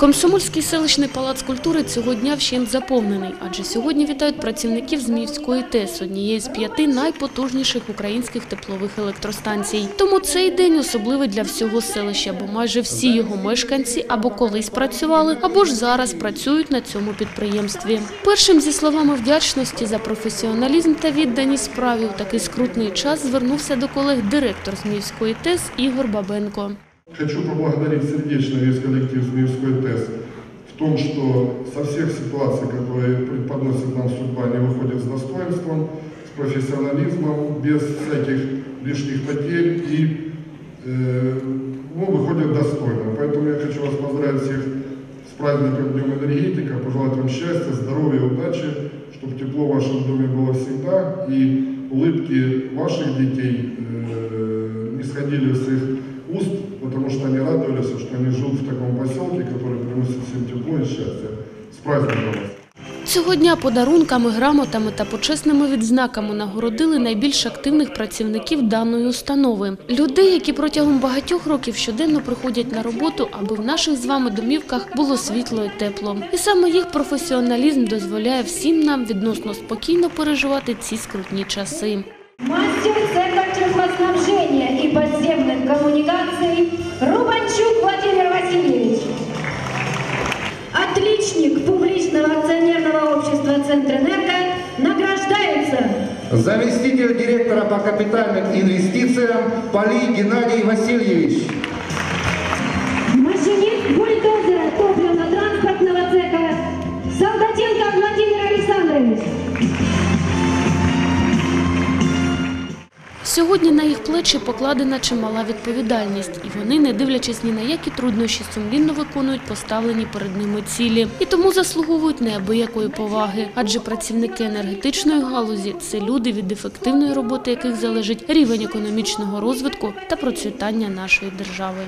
Комсомольський селищний палац культури цього дня вщент заповнений, адже сьогодні вітають працівників Зміївської ТЕС, однієї з п'яти найпотужніших українських теплових електростанцій. Тому цей день особливий для всього селища, бо майже всі його мешканці або колись працювали, або ж зараз працюють на цьому підприємстві. Першим зі словами вдячності за професіоналізм та відданість справі у такий скрутний час звернувся до колег директор Зміївської ТЕС Ігор Бабенко. Хочу поблагодарить сердечно весь коллектив Змеевской том, что со всех ситуаций, которые преподносит нам судьба, они выходят с достоинством, с профессионализмом, без всяких лишних потерь и э, ну, выходят достойно. Поэтому я хочу вас поздравить всех с праздником Днем энергетика, пожелать вам счастья, здоровья, удачи, чтобы тепло в вашем доме было всегда и улыбки ваших детей э, не сходили с их потому что они радовались, что они живут в таком поселке, который приносит всем тепло и счастье. С праздником вас! Цього дня подарунками, грамотами та почесними відзнаками нагородили найбільш активних працівників даної установи. Людей, які протягом багатьох років щоденно приходять на роботу, аби в наших з вами домівках було світло і тепло. І саме їх професіоналізм дозволяє всім нам відносно спокійно переживати ці скрутні часи. Коммуникаций Рубанчук Владимир Васильевич. Отличник публичного акционерного общества «Центрэнерго» награждается Заместитель директора по капитальным инвестициям Поли Геннадий Васильевич. Сьогодні на їх плечі покладена чимала відповідальність, і вони, не дивлячись ні на які труднощі, сумлінно виконують поставлені перед ними цілі. І тому заслуговують неабиякої поваги. Адже працівники енергетичної галузі це люди, від ефективної роботи яких залежить рівень економічного розвитку та процвітання нашої держави.